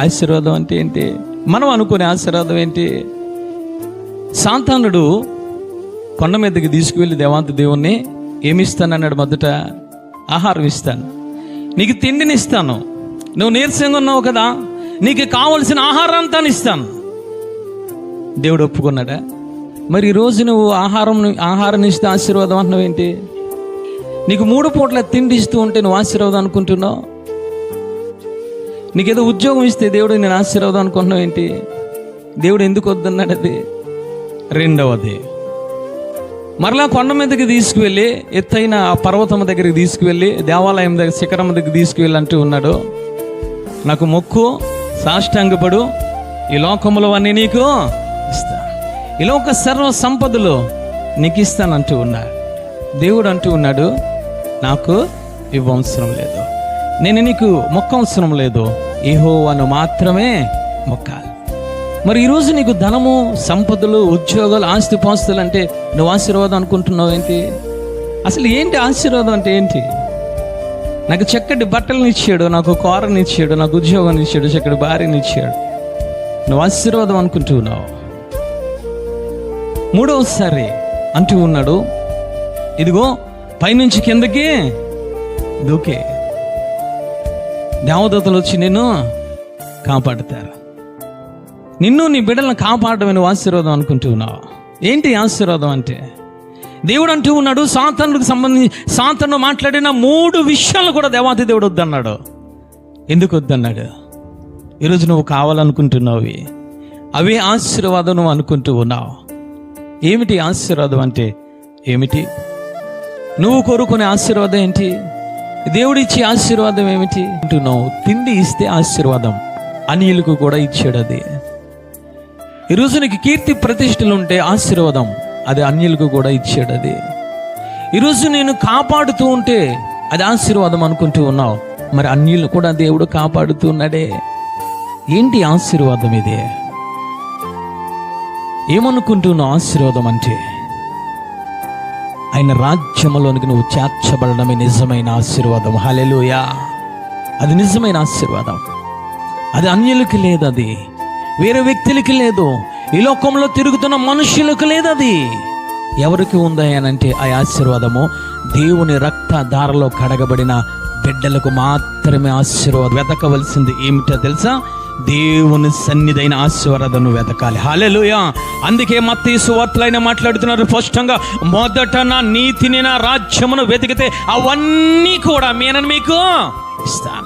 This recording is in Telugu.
ఆశీర్వాదం అంటే ఏంటి? మనం అనుకునే ఆశీర్వాదం ఏంటి? సాంతానుడు కొండ మీదకి తీసుకువెళ్ళి దేవాంత దేవుణ్ణి ఏమిస్తానన్నాడు మొదట? ఆహారం ఇస్తాను. నీకు తిండిని ఇస్తాను. నువ్వు నీరసంగా ఉన్నావు కదా? నీకు కావలసిన అంతా ఇస్తాను. దేవుడు ఒప్పుకున్నాడా? మరి ఈరోజు నువ్వు ఆహారం ఆహారం ఇస్తే ఆశీర్వాదం అంటున్నావు ఏంటి నీకు మూడు పూట్ల తిండి ఇస్తూ ఉంటే నువ్వు ఆశీర్వాదం అనుకుంటున్నావు? నీకేదో ఉద్యోగం ఇస్తే దేవుడు నేను ఆశీర్వాదం అనుకుంటున్నావు ఏంటి? దేవుడు ఎందుకు వద్దన్నాడు అది? రెండవది మరలా కొండ మీదకి తీసుకువెళ్ళి ఎత్తైన ఆ పర్వతం దగ్గరికి తీసుకువెళ్ళి దేవాలయం దగ్గర శిఖరం దగ్గర తీసుకువెళ్ళి అంటూ ఉన్నాడు. నాకు మొక్కు సాష్టాంగపడు ఈ లోకములో అన్నీ నీకు ఇస్తా. ఈ లోక సర్వ సంపదలు నీకు ఇస్తానంటూ ఉన్నాడు దేవుడు అంటూ ఉన్నాడు నాకు ఇవ్వవసరం లేదు. నేను నీకు మొక్క అవసరం లేదు. ఇహోవను మాత్రమే మొక్కాలి. మరి ఈరోజు నీకు ధనము సంపదలు ఉద్యోగాలు ఆస్తి పాస్తులు అంటే నువ్వు ఆశీర్వాదం అనుకుంటున్నావు ఏంటి? అసలు ఏంటి ఆశీర్వాదం అంటే ఏంటి? నాకు చక్కటి బట్టలను ఇచ్చాడు నాకు కూరని ఇచ్చాడు నాకు ఉద్యోగాన్ని ఇచ్చాడు చక్కటి భార్యని ఇచ్చాడు. నువ్వు ఆశీర్వాదం అనుకుంటున్నావు మూడవసారి అంటూ ఉన్నాడు ఇదిగో పైనుంచి కిందకి దూకే. దేవదూతలు వచ్చి నిన్ను కాపాడుతారు. నిన్ను నీ బిడ్డలను కాపాడడం నువ్వు ఆశీర్వాదం అనుకుంటున్నావు ఏంటి ఆశీర్వాదం అంటే? దేవుడు అంటూ ఉన్నాడు సాతనుకు సంబంధించి సాతను మాట్లాడిన మూడు విషయాలు కూడా దేవాతి దేవుడు వద్దన్నాడు. ఎందుకు వద్దన్నాడు? ఈరోజు నువ్వు కావాలనుకుంటున్నావు. అవి. అవే ఆశీర్వాదం నువ్వు అనుకుంటూ ఉన్నావు. ఏమిటి ఆశీర్వాదం అంటే? ఏమిటి? నువ్వు కోరుకునే ఆశీర్వాదం ఏంటి? దేవుడిచ్చే ఆశీర్వాదం ఏమిటి? అంటున్నావు. తిండి ఇస్తే ఆశీర్వాదం. అనియులకు కూడా ఇచ్చాడు అది. ఈరోజు నీకు కీర్తి ప్రతిష్టలు ఉంటే ఆశీర్వాదం. అది అన్యులకు కూడా ఇచ్చాడు అది. ఈరోజు నేను కాపాడుతూ ఉంటే అది ఆశీర్వాదం అనుకుంటూ ఉన్నావు. మరి అన్యులు కూడా దేవుడు కాపాడుతూ ఉన్నాడే. ఏంటి ఆశీర్వాదం ఇదే? ఏమనుకుంటున్నావు ఆశీర్వాదం అంటే? ఆయన రాజ్యములోనికి నువ్వు చేర్చబడడమే నిజమైన ఆశీర్వాదం. హలెలుయా అది నిజమైన ఆశీర్వాదం. అది అన్యులకి లేదు అది. వేరే వ్యక్తులకి లేదు. ఈ లోకంలో తిరుగుతున్న మనుషులకు లేదు అది. ఎవరికి ఉంది అంటే ఆ ఆశీర్వాదము? దేవుని రక్త ధారలో కడగబడిన బిడ్డలకు మాత్రమే ఆశీర్వాదం. వెతకవలసింది ఏమిటో తెలుసా? దేవుని సన్నిధైన ఆశీర్వాదను వెతకాలి. హాలెలుయా అందుకే మత్త ఈ సువార్తలైన మాట్లాడుతున్నారు స్పష్టంగా. మొదట నా నీతిని నా రాజ్యమును వెతికితే అవన్నీ కూడా మీనని మీకు ఇస్తాను.